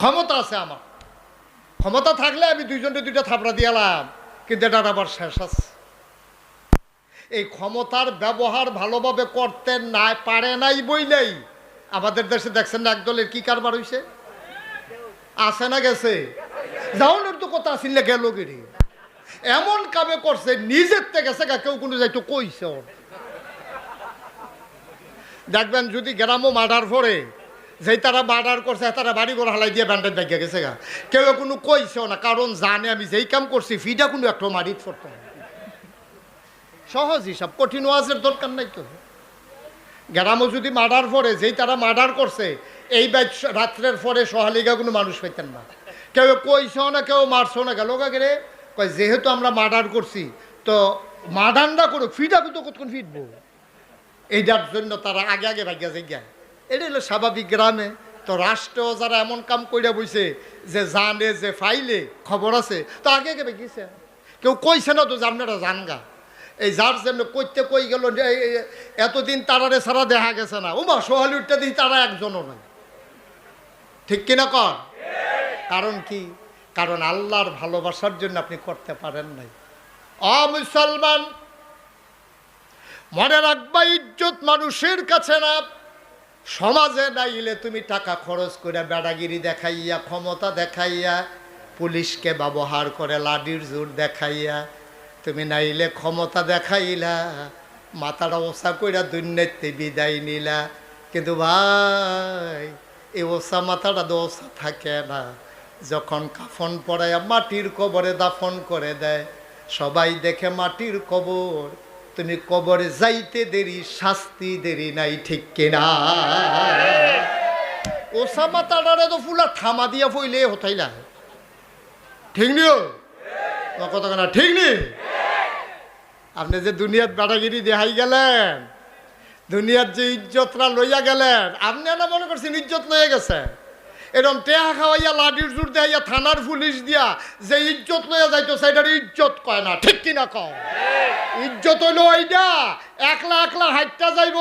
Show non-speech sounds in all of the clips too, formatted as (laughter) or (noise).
ক্ষমতা আছে আমার। ক্ষমতা থাকলে আমি দুইজনকে দুইটা থাপড়া দিয়ালাম কিন্তু এটা আবার শেষ আছে। এই ক্ষমতার ব্যবহার ভালোভাবে করতে না পারে নাই বইলেই আমাদের দেশে দেখছেন না একদলের কি কারবার হইছে? আসে না গেছে? যাওনের তো কথা আসিল না গেল গিরি। এমন কামে করছে নিজের থেকে গা, কেউ কোনো যাইতো কইছে দেখবেন যদি গ্রামও মার্ডার পরে যেই তারা মার্ডার করছে তারা বাড়ি ঘর হালাই দিয়ে ব্যান্ডেজ ব্যাগিয়া গেছে গা। কেউ কোনো কইছেও না, কারণ জানে আমি যেই কাম করছি ফিটা কোনো একটা মারিত করতে সহজ হিসাব, কঠিন ওয়াজের দরকার নাই তো। গ্রামও যদি মার্ডার পরে যেই তারা মার্ডার করছে, এই ব্যাচ রাত্রের পরে সহালিগা কোনো মানুষ পেতেন না। কেউ কইছেও না, কেউ মারছেও না গেল গেলে কয়, যেহেতু আমরা মার্ডার করছি, তো মার্ডার না করুক ফিটা কিন্তু কতক্ষণ ফিটবো এইটার জন্য তারা আগে আগে ভাগিয়া যাইয়া এটা হলো স্বাভাবিক গ্রামে। তো রাষ্ট্র যারা এমন কাম কইরা বইছে, যে জানে, যে ফাইলে খবর আছে, তো আগে কেবে ভাগিয়েছে কেউ কইছে না তো যে আপনারা জানগা। এই যার জন্য কইতে কই গেল এতদিন তারারে সারা দেখা গেছে না। উমা সোহালিউডটা দিই তারা একজনও নয় ঠিক কিনা কর? কারণ কি? কারণ আল্লাহর ভালোবাসার জন্য আপনি করতে পারেন নাই। অ, মুসলমান! মনে রাখবা, ইজ্জত মানুষের কাছে না। সমাজে নাইলে তুমি টাকা খরচ করে বেড়াগিরি দেখাইয়া, ক্ষমতা দেখাইয়া, পুলিশকে ব্যবহার করে লাডির জোর দেখাইয়া, তুমি নাইলে ক্ষমতা দেখাইলা, মাথার ওসা কইরা দুর্নীতি বিদায় নিলা। কিন্তু ভাই এই ওসা মাথাটা তো ওসা থাকে না। যখন কাফন পড়াইয়া মাটির কবরে দাফন করে দেয়, সবাই দেখে মাটির কবর তুমি কবরে যাইতে দেরি, শাস্তি দেরি নাই, ঠিক কিনা? ওসামা তাড়ারে তো ফুলা থামা দিয়া ফইলে, হতাইলা ঠিক নিও? কথা না, ঠিক নি? আপনি যে দুনিয়ার বেড়াগিরি দেখাই গেলেন দুনিয়ার যে ইজ্জতরা লইয়া গেলেন, আপনি না মনে করছেন ইজ্জত লইয়া গেছে? এরকম টেহা খাওয়াইয়া লাঠির জোর দেখাইয়া থানার পুলিশ দিয়া যে ইজ্জত লইয়া যাইতো সেটার ইজ্জত কয় না ঠিক কিনা কয় ইজ্জত হইল ওইটা একলা একলা হাইটটা যাইব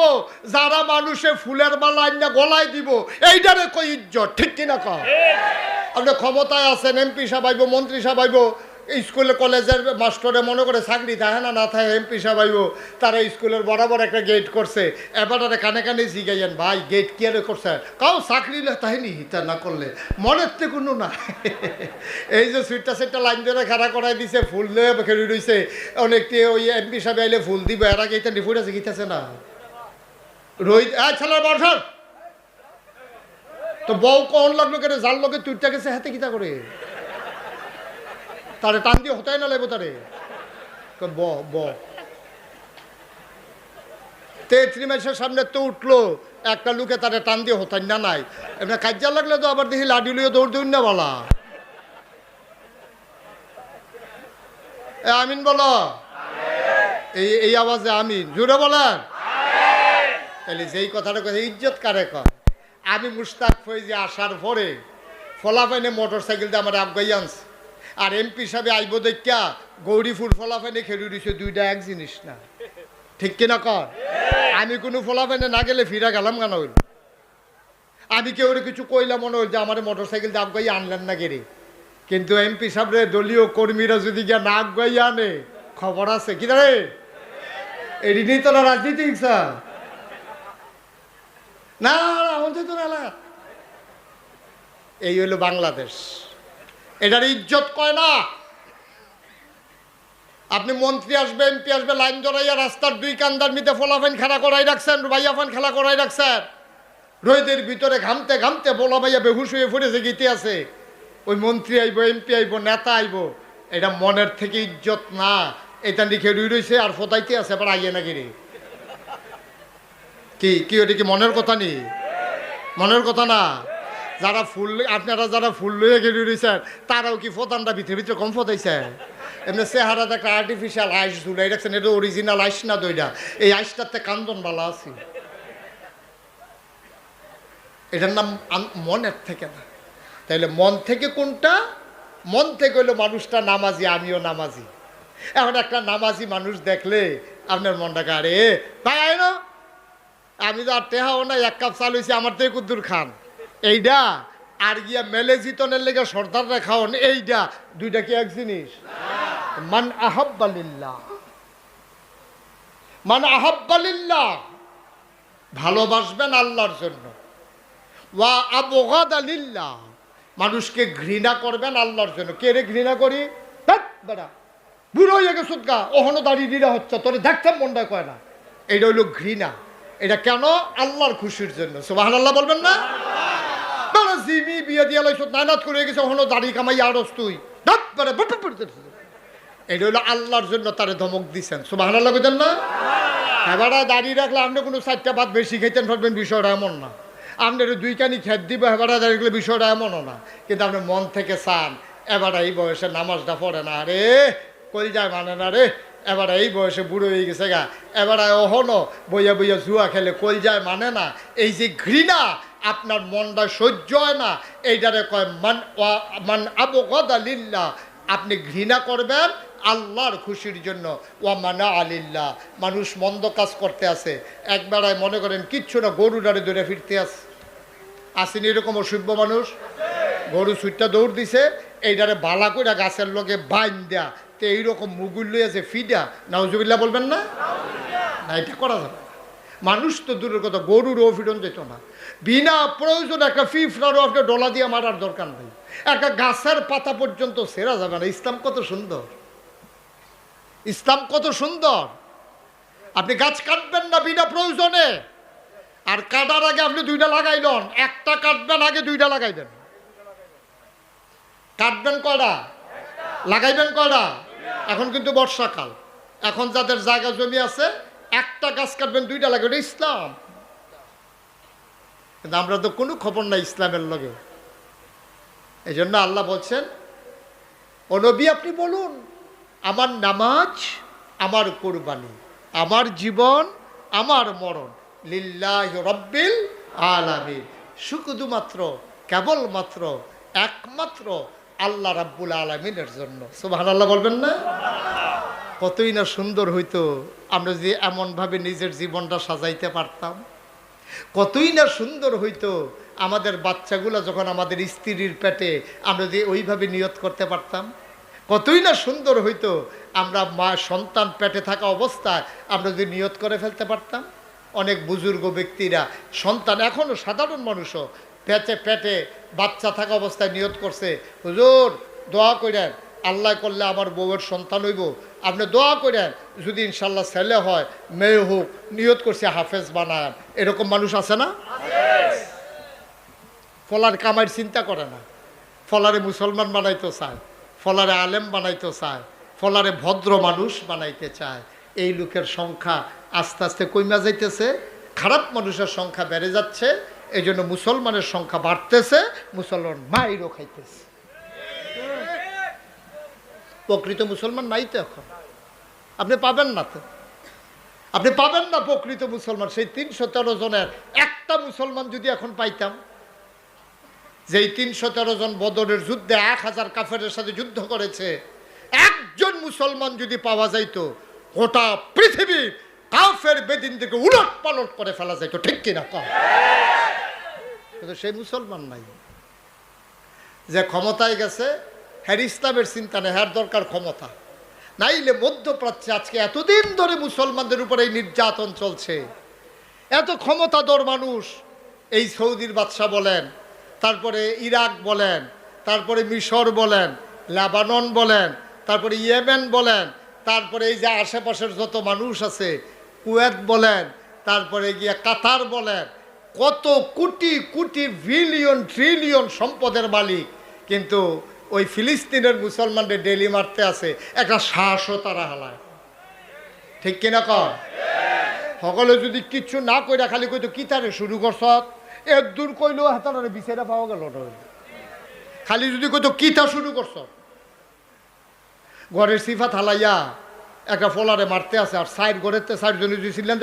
যারা মানুষে ফুলের মালা আইনা গলায় দিব এইটারে কই ইজ্জত ঠিক কিনা কয় আপনি ক্ষমতায় আছেন এমপি সাহেব মন্ত্রী সাহেব স্কুলে কলেজের মাস্টরে মনে করে চাকরি থাকে না না থাকে, এমপি সাহেব তারা স্কুলের বরাবর একটা গেট করছে। এবার কানে কানে জিগাইয়েন, ভাই গেট কি আরে করছে? কাউ চাকরি তাইনি হিতা না করলে। মনের তো কোনো না। (laughs) এই যে সুইটটা সেটটা লাইন ধরে খাড়া করাই দিছে, ফুল দিয়ে খেলি রইছে। অনেকটি ওই এমপি সাহেব আইলে ফুল দিব, এর আগে এটা নিফুট আছে, গিতেছে না। রোহিত ছেলের বর্ষণ তো বউ কখন লাগল কেন যার লোকে তুইটা গেছে হাতে কিতা করে? তারে টান দিয়ে হতাই না লাগবো তারে? ব ব। তেত্রি মাসের সামনে তো উঠল, একটা লোকে তারে টান দিয়ে হতাই না নাই। এমনি কাজ্যা লাগলে তো আবার দেখি লাডি লইয়ে দৌড় দৌড় না বলা। আমিন বলো? এই এই আওয়াজে আমিন। জুড়ে বলেন? তাহলে যেই কথাটা কথা ইজ্জত কারে কয়? আমি মুস্তাক ফৈজি আসার পরে ফলাফাইনে মোটর সাইকেল দিয়ে আমার আবগাই আনছে। আর এমপি সাহেব আইব দেখা গৌরীপুর ফলাফাইনে খেলু দিছে, দুইটা এক জিনিস না। ঠিক কিনা কর আমি কোনো ফলাফাইনে না গেলে ফিরা গেলাম কেন হইল? আমি কেউ কিছু কইলাম মনে হইল যে আমার মোটর সাইকেল দিয়ে আবগাই আনলেন না গেরে কিন্তু এমপি সাহেবরে দলীয় কর্মীরা যদি গিয়া না আবগাই আনে, খবর আছে কি রে? এটি নেই তোরা রাজনীতি হিংসা না আমাদের তো না। এই হইল বাংলাদেশ। এটার ইজ্জত কয় না? আপনি মন্ত্রী আসবে, এমপি আসবে, লাইন জড়াইয়া রাস্তার দুই কান্দার মিতে ফলাফাইন খেলা করাই রাখছেন ভাইয়াফান খেলা করাই রাখছেন। রোহিতের ভিতরে ঘামতে ঘামতে বলা ভাইয়া বেহুশ হয়ে ফুটেছে, গীতে আছে। ওই মন্ত্রী আইব, এমপি আইব, নেতা আইব, এটা মনের থেকে ইজ্জত না। এটা লিখে রুই রইছে আর ফোটাইতে আছে, আবার আইয়ে না গিরে। কি কি ওটা কি মনের কথা নেই মনের কথা না? যারা ফুল আপনারা যারা ফুল লইয়া গেলি রয়েছেন তারাও কি ফোতানটা ভিতরে ভিতরে কম ফোতাইছে এমনি চেহারাতে একটা আর্টিফিশিয়াল আইস ঝুলাই রাখছেন, এটা অরিজিনাল আইস না দইটা এই আইসটাতে কান্দন বালা আছে। এটার নাম মনের থেকে না। তাইলে মন থেকে কোনটা? মন থেকে হইল মানুষটা নামাজি, আমিও নামাজি। এখন একটা নামাজি মানুষ দেখলে আপনার মনটাকে আরে ভাই, আয় আমি তো আর টেহাও না এক কাপ চাল হয়েছে আমার থেকে কুদ্দুর খান। এইটা আর গিয়া মেলে জিতনের লেগে সর্দার খাওন এইটা দুইটা কি এক জিনিস? মান আহাব্বালিল্লাহ মান আহাব্বালিল্লাহ ভালোবাসবেন আল্লাহর জন্য। ওয়া আবগাদ আলিল্লাহ মানুষকে ঘৃণা করবেন আল্লাহর জন্য। কে রে ঘৃণা করি? বেটা। বুড়ো হয়ে গেছে গা, ওহনো দাঁড়িয়ে দিলে হচ্ছে, তোর দেখতাম মনটা কয় না। এটা হইল ঘৃণা। এটা কেন? আল্লাহর খুশির জন্য। সুবাহ আল্লাহ বলবেন না? বেড়া জিমি বিয়ে দিয়ে লাইছ নানাত করে গেছে ওহনো দাড়ি কামাই আড়স তুই। এটা হলো আল্লাহর জন্য তারে ধমক দিছেন। সুবাহ বুঝেন না? এবারে দাড়ি রাখলে আপনি কোনো চারটা ভাত বেশি খেতেন পারবেন বিষয়টা এমন না আপনার দুই কানি খেত দিব এবারে দাঁড়িয়ে বিষয়টা এমনও না কিন্তু আপনি মন থেকে চান এবারে এই বয়সে নামাজটা পড়ে না রে যায় মানে না রে এবারে এই বয়সে বুড়ো হয়ে গেছে গা। এবারে অহনো বইয়া বইয়া জুয়া খেলে কই যায় মানে না, এই যে ঘৃণা আপনার মনটা সহ্য হয় না। এইটারে কয়, মান মান আবগদ লিল্লাহ। আপনি ঘৃণা করবেন আল্লাহর খুশির জন্য। ওয়া মানা আলিল্লাহ। মানুষ মন্দ কাজ করতে আছে। একবেলায় মনে করেন, কিচ্ছু না গরু ডারে দৌড়ে ফিরতে আছে আসেনি এরকম অসভ্য মানুষ? গরু সুইটটা দৌড় দিছে, এইটারে বালা করে গাছের লগে বাইন দেয়া তো এইরকম মুগুল লইয়াছে ফিডা নাউজুবিল্লাহ বলবেন না? না, এটা করা যাবে মানুষ তো দূরের কথা গরুর অফিডন যেত না। বিনা প্রয়োজন একটা ফিফরারও আপনি ডলা দিয়ে মারার দরকার নেই। একটা গাছের পাতা পর্যন্ত সেরা যাবে না। ইসলাম কত সুন্দর। ইসলাম কত সুন্দর। আপনি গাছ কাটবেন না বিনা প্রয়োজনে। আর কাটার আগে আপনি দুইটা লাগাই লন। একটা কাটবেন, আগে দুইটা লাগাই দেন। কাটবেন কয়টা? লাগাইবেন কয়টা? এখন কিন্তু বর্ষাকাল। এখন যাদের জায়গা জমি আছে, একটা গাছ কাটবেন, দুইটা লাগে ওটা ইসলাম। কিন্তু আমরা তো কোনো খবর নাই ইসলামের লগে। এই জন্য আল্লাহ বলছেন, ও নবী, আপনি বলুন, আমার নামাজ আমার কোরবানি, আমার জীবন আমার মরণ, লিল্লাহ রব্বিল আলামিন। শুধুমাত্র, কেবলমাত্র, একমাত্র আল্লাহ রাব্বুল আলমিনের জন্য। সুবাহ আল্লাহ বলবেন না? কতই না সুন্দর হইতো, আমরা যদি এমনভাবে নিজের জীবনটা সাজাইতে পারতাম। কতই না সুন্দর হইতো আমাদের বাচ্চাগুলো যখন আমাদের স্ত্রীর পেটে আমরা যদি ওইভাবে নিয়ত করতে পারতাম। কতই না সুন্দর হইতো আমরা মা সন্তান পেটে থাকা অবস্থায় আমরা যদি নিয়ত করে ফেলতে পারতাম। অনেক বুজুর্গ ব্যক্তিরা, সন্তান এখনও সাধারণ মানুষও, পেটে পেটে বাচ্চা থাকা অবস্থায় নিয়ত করছে, হুজুর, দোয়া করেন আল্লাহ করলে আমার বউয়ের সন্তান হইব। আপনি দোয়া করেন, যদি ইনশাল্লাহ ছেলে হয়, মেয়ে হোক, নিয়ত করছে, হাফেজ বানায়। এরকম মানুষ আছে না? ফলার কামাইয়ের চিন্তা করে না। ফলারে মুসলমান বানাইতে চায়, ফলারে আলেম বানাইতে চায়, ফলারে ভদ্র মানুষ বানাইতে চায়। এই লোকের সংখ্যা আস্তে আস্তে কইমা যাইতেছে, খারাপ মানুষের সংখ্যা বেড়ে যাচ্ছে এই জন্য মুসলমানের সংখ্যা বাড়তেছে, মুসলমান মাইরও খাইতেছে। প্রকৃত মুসলমান নাই তো এখন। আপনি পাবেন না তো। আপনি পাবেন না প্রকৃত মুসলমান। সেই তিনশো তেরো জনের একটা মুসলমান যদি এখন পাইতাম, যেই তিনশো তেরো জন বদরের যুদ্ধে এক হাজার কাফেরের সাথে যুদ্ধ করেছে, একজন মুসলমান যদি পাওয়া যাইত, গোটা পৃথিবী কাফের বেদিন থেকে উলট পালট করে ফেলা যাইতো, ঠিক কিনা? কিন্তু সেই মুসলমান নাই। যে ক্ষমতায় গেছে হ্যার ইসলামের চিন্তা নেই হ্যার দরকার ক্ষমতা। নাইলে মধ্যপ্রাচ্যে আজকে এতদিন ধরে মুসলমানদের উপরে এই নির্যাতন চলছে। এত ক্ষমতাধর মানুষ, এই সৌদির বাদশাহ বলেন, তারপরে ইরাক বলেন, তারপরে মিশর বলেন, লেবানন বলেন, তারপরে ইয়েমেন বলেন, তারপরে এই যে আশেপাশের যত মানুষ আছে, কুয়েত বলেন, তারপরে গিয়ে কাতার বলেন, কত কোটি কোটি বিলিয়ন, ট্রিলিয়ন সম্পদের মালিক। কিন্তু ওই ফিলিস্তিনের মুসলমানদের ডেলি মারতে আছে, একটা সাহসও তারা হালায়। ঠিক কিনা কর সকলে যদি কিচ্ছু না কইরা খালি কইতো, কি তারে শুরু করছ? এর দূর কইলেও হাতারে বিচারা পাওয়া গেল খালি যদি কইতো কিতা শুরু করছ? ঘরের সিফাত হালাইয়া একটা ফলারে মারতে আছে, আর সাইড ঘরের তে সাইড জনে যদি ছিলেন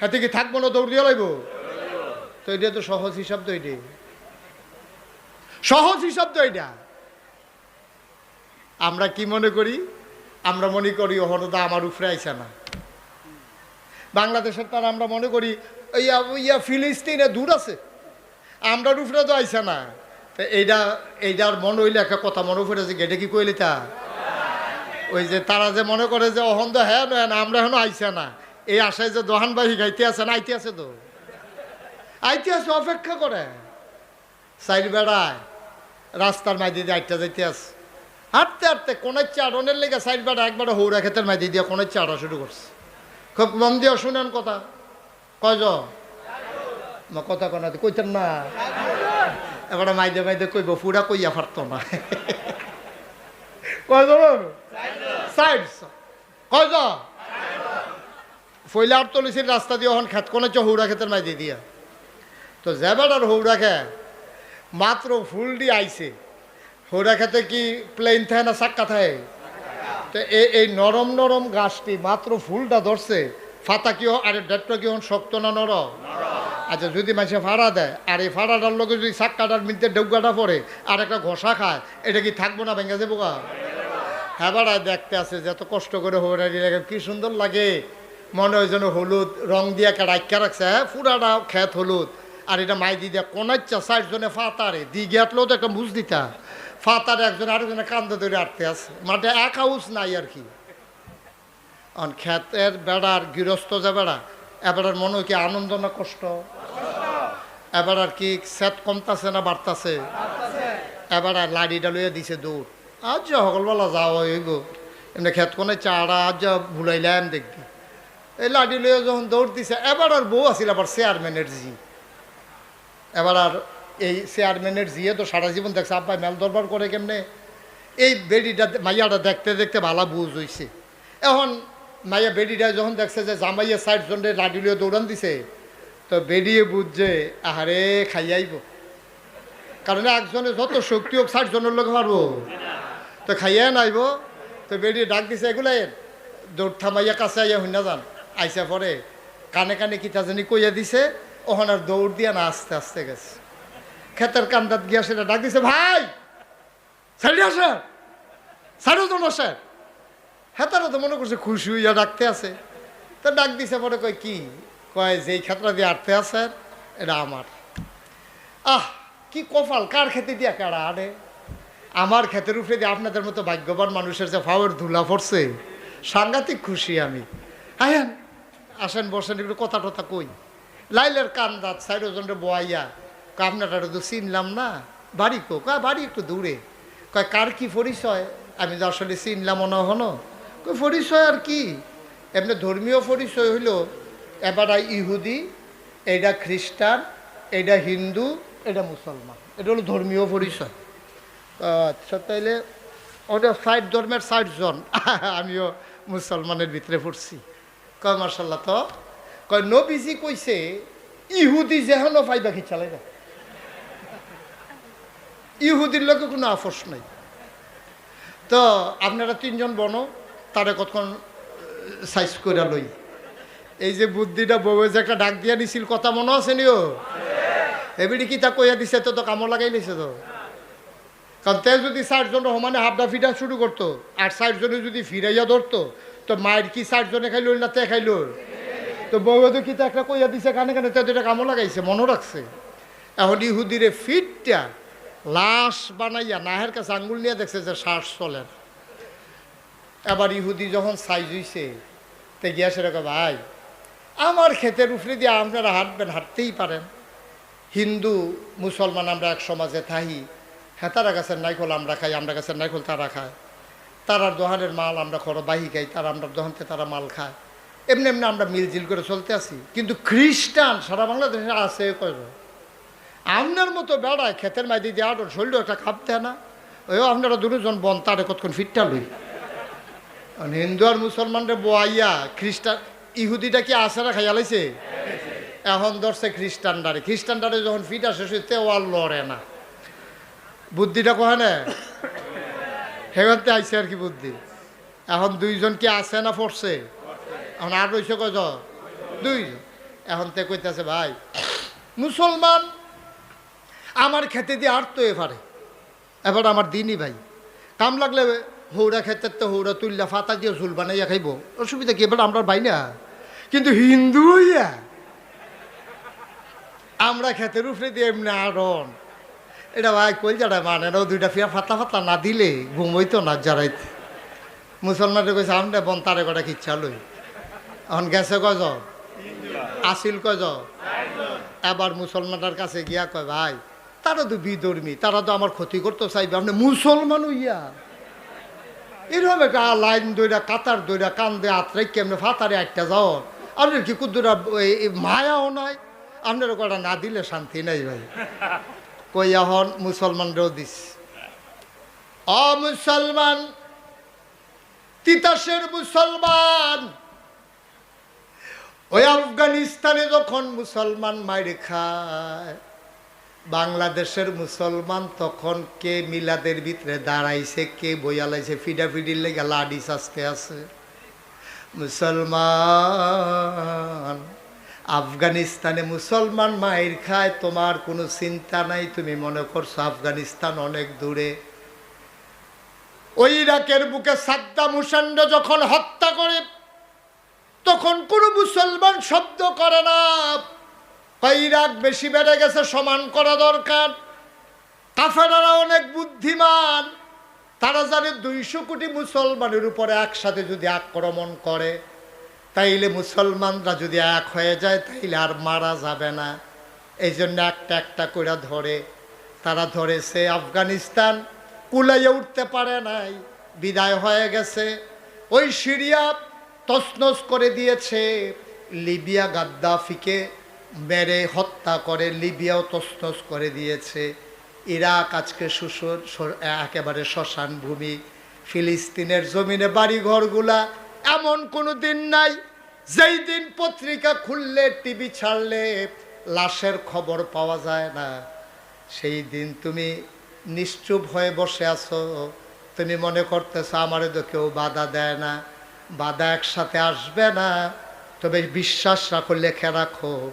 হাতে কি থাকব না দৌড় দিয়ে লাইব? তো এটা তো সহজ হিসাব তো এটি সহজ হিসাব তো এটা। আমরা কি মনে করি? আমরা মনে করি হরদা আমার উপরে আইসে না। বাংলাদেশের তার আমরা মনে করি, ইয়া ইয়া, ফিলিস্তিনে দূর আছে। আমরা উপরে তো আইসে না। তো এইটা এইটার মনে হইলে একটা কথা মনে পড়েছে এটা কি কইলি তা? ওই যে তারা যে মনে করে যে অহন তো হ্যাঁ নয় না আমরা এখনও আইসে না। এই আশায় যে দোহান বাহি গাইতে আছে না, আইতে আছে তো। আইতে আছে, অপেক্ষা করে। সাইড বেড়ায়। রাস্তার মাই দিয়ে আইটা যাইতে আছে। হাঁটতে হাঁটতে কোনের চারণের লেগে সাইড বেড়া একবার হৌরা খেতের মাই দিয়ে কোনের চাড়া শুরু করছে। খুব মন দিয়ে শুনেন কথা। কয়জন? মা কথা কনা কইতেন না। এবারে মাইদে মাইদে কইব ফুরা কইয়া পারতো না। ফইলা আর রাস্তা দিয়ে ওখান খেত কোনে হৌরা খেতের মাই দিয়ে। তো যাবার আর হৌরা খে মাত্র ফুল দিয়ে আইছে। হৌরা খেতে কি প্লেন থাকে না চাক্কা থাকে তো এই নরম নরম গাছটি মাত্র ফুলটা ধরছে, ফাতা কি আরে ডেটটা কি হন শক্ত না নরম আচ্ছা যদি মানুষে ফাড়া দেয়, আর এই ফাড়াটার লোকে যদি চাক্কাটার মিনতে ডেউকাটা পড়ে, আর একটা ঘষা খায়, এটা কি থাকব না ভেঙে যাব গা? হ্যাঁ দেখতে আছে যে এত কষ্ট করে হৌরানি লাগে, কি সুন্দর লাগে। মনে হয় যেন হলুদ রং দিয়ে একটা রাখা রাখছে হ্যাঁ পুরাটা খেত হলুদ। আর এটা মাই দি দিয়া কোনাচ্ছা ফাতারে, দি গিয়াতলেও তো একটা বুঝ দিতা। ফাতারে একজন আরেকজনে কান্দে ধরে আটতে আছে। মাঠে এক হাউস নাই আর কি। অন ক্ষেতের বেড়ার গৃহস্থ যে বেড়া এবারের মনে হয় কি আনন্দ না কষ্ট? এবার আর কি সেট কমতাছে না বাড়তাছে? এবার আর লাড়িটা লইয়া দিছে দৌড়। আজ যা সকালবেলা যাওয়া হইব, এমনি ক্ষেত কোনে চারা আজ যা ভুলাইলাম দেখবি। এই লাডি লইয়া যখন দৌড় দিছে এবার আর বউ আছিল আবার চেয়ারম্যানের জি। এবার আর এই চেয়ারম্যানের জিয়ে তো সারা জীবন দেখছে, আব্বাই, মেল দরবার করে কেমনে? এই বেডিটা মাইয়াটা দেখতে দেখতে ভালা বুঝ হইছে। এখন মাইয়া বেডিটা যখন দেখছে যে জামাইয়া সাইড জন্ডে লাডি লইয়া দৌড়ান দিছে, তো বেরিয়ে বুঝছে, আহারে, খাইয়াইব। কারণ একজনে যত শক্তি হোক ষাট জনের লোক মারবো। তো খাইয়া নাইব, তো বেরিয়ে ডাক দিছে এগুলাই দৌড় থামাইয়া কাছে আইয়া হইনা যান। আইসা পরে কানে কানে কিতা জানি কইয়া দিছে ওখানে আর দৌড় দিয়ে না আস্তে আস্তে গেছে। ক্ষেতের কান্দাত গিয়া সেটা ডাক দিছে, ভাই, সাইডে আসে, সাইডে জন আসে হেতারা তো মনে করছে খুশি হইয়া ডাকতে আছে। তো ডাক দিছে পরে কয়, কি? কয়, যেই ক্ষেত্রে দিয়ে আটতে আছে, এটা আমার। আহ, কি কপাল, কার খেতে দিয়া কারা আরে আমার ক্ষেতের উপরে দিয়ে আপনাদের মতো ভাগ্যবান মানুষের যে ফাওয়ার ধুলা পড়ছে, সাংঘাতিক খুশি আমি। হ্যাঁ আসেন, বসেন, একটু কথা টথা কই। লাইলের কান্দাত সাইড জনরে বোয়াইয়া আপনারা তো চিনলাম না। বাড়ি কো? কয়, বাড়ি একটু দূরে। কয়, কার কি পরিচয়? আমি যে আসলে চিনলাম মনে হনো কই পরিচয় আর কি? এমনি ধর্মীয় পরিচয় হইল এবার ইহুদি এইটা খ্রিস্টান এইটা হিন্দু এটা মুসলমান। এটা হলো ধর্মীয় পরিচয়। আচ্ছা তাইলে ওটা ষাট ধর্মের ষাট জন। (laughs) আমিও মুসলমানের ভিতরে পড়ছি। কয় মার্শাল্লাহ তো কয়, নবীজি কইছে, ইহুদি যেহেন ফাইবা খিচালাই না ইহুদির লোকে কোনো আফস নাই। তো আপনারা তিনজন বনো, তারে কতক্ষণ সাইজ করে লই। এই যে বুদ্ধিটা বউয়ে যে একটা ডাক দিয়া দিছিল কথা মনে আছে নিও এবিডি কি তা কইয়া দিছে তো তো কামো লাগাই নিছে তো। কারণ তে যদি ষাটজন সমানে হাফডা ফিটা শুরু করতো, আর ষাটজনে যদি ফিরাইয়া ধরতো, তো মায়ের কি ষাটজনে খাইল না তে খাইল? তো তো কি একটা কইয়া দিছে, কানে কানে, তে দুটা কামো লাগাইছে মনে রাখছে। এখন ইহুদিরে ফিটটা লাশ বানাইয়া নাহের কাছে আঙ্গুল নিয়ে দেখছে যে শ্বাস চলে। এবার ইহুদি যখন সাইজ হইছে, তে গিয়া সেরকম ভাই, আমার ক্ষেতের উপরে দিয়ে আপনারা হাঁটবেন, হাঁটতেই পারেন। হিন্দু, মুসলমান আমরা এক সমাজে থাহি হ্যাঁ তারা গাছের নাইকল আমরা খাই, আমরা গাছের নাইকল তারা খায়। তারার দোহানের মাল আমরা খরো বাহি খাই, তারা আমরা দোহানতে তারা মাল খায়। এমনি এমনি আমরা মিলজিল করে চলতে আসি কিন্তু খ্রিস্টান সারা বাংলাদেশে আছে আপনার মতো বেড়ায় ক্ষেতের মাই দিয়ে আটর শরীর একটা খাপ দেয় না। ওই আপনারা দুজন বন তারে কতক্ষণ ফিটটা লই হিন্দু আর মুসলমানরা বোয়াইয়া খ্রিস্টান ইহুদিটা কি আসারা খাইয়া লাইছে? এখন ধরছে খ্রিস্টানডারে। খ্রিস্টানডারে যখন ফিটা হইতে ও আর লড়ে না। বুদ্ধিটা কহে না? হেগন্তে আইছে আর কি বুদ্ধি। এখন দুইজন কি আছে না পড়ছে? এখন আর রয়েছে কত দুইজন। এখন তে কইতেছে, ভাই, মুসলমান আমার খেতে দিয়ে আর তো এবারে এবার আমার দিনই ভাই। কাম লাগলে হৌরা খেতে তো হৌরা তুললা ফাতা দিয়ে ঝুল বানাইয়া খাইব। অসুবিধা কি? এবার আমরা ভাই না। কিন্তু হিন্দু হইয়া আমরা খেতের উপরে দিয়ে এমনি আড়ন। এটা ভাই কই যারা মানে না দুইটা ফিয়া ফাতা ফাতা না দিলে ঘুমইতো না যারাইতে মুসলমানরা কইছে আমরা বন, তারে কটা কিচ্ছা লই। এখন গেছে কজ আসিল কজ এবার মুসলমানটার কাছে গিয়া কয়, ভাই, তারা তো বিধর্মী, তারা তো আমার ক্ষতি করতে চাইবে। আপনি মুসলমান হইয়া। এরকম একটা লাইন দইরা কাতার দইরা কান্দে আত্রে কেমনে ফাতারে একটা যাও আপনার কি কুদ্দুরা মায়াও নাই? আপনার কটা না দিলে শান্তি নাই ভাই। কই, এখন মুসলমানরাও দিস। অ, মুসলমান, তিতাসের মুসলমান ওই আফগানিস্তানে যখন মুসলমান মাইরে খায়, বাংলাদেশের মুসলমান তখন কে মিলাদের ভিতরে দাঁড়াইছে, কে বইয়ালাইছে ফিডাফিডির লেগে লাডি শাস্তে আছে। মুসলমান, আফগানিস্তানে মুসলমান মায়ের খায়, তোমার কোনো চিন্তা নাই, তুমি মনে করছ আফগানিস্তান অনেক দূরে। ওই ইরাকের বুকে সাদ্দাম হুসেন যখন হত্যা করে তখন কোনো মুসলমান শব্দ করে না। ইরাক বেশি বেড়ে গেছে, সমান করা দরকার। কাফেরারা অনেক বুদ্ধিমান। তারা জানে দুইশো কোটি মুসলমানের উপরে একসাথে যদি আক্রমণ করে, তাইলে মুসলমানরা যদি এক হয়ে যায়, তাইলে আর মারা যাবে না। এই জন্য একটা একটা করে ধরে। তারা ধরেছে আফগানিস্তান, কুলাইয়ে উঠতে পারে নাই, বিদায় হয়ে গেছে। ওই সিরিয়া তসনস করে দিয়েছে। লিবিয়া গাদ্দাফিকে মেরে হত্যা করে লিবিয়াও তসনস করে দিয়েছে। ইরাক আজকে সুসর একেবারে শ্মশান ভূমি। ফিলিস্তিনের জমিনে বাড়িঘরগুলা এমন কোনো দিন নাই, যেই দিন পত্রিকা খুললে, টিভি ছাড়লে লাশের খবর পাওয়া যায় না। সেই দিন তুমি নিশ্চুপ হয়ে বসে আছো। তুমি মনে করতেছো, আমারে তো কেউ বাধা দেয় না। বাধা একসাথে আসবে না। তবে বিশ্বাস রাখো, লেখে রাখো,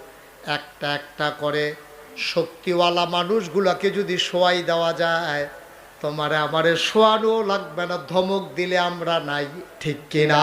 একটা একটা করে শক্তিওয়ালা মানুষগুলোকে যদি শোয়াই দেওয়া যায়, তোমারে আমারে শোয়ানো লাগবে না, ধমক দিলে আমরা নাই, ঠিক কিনা?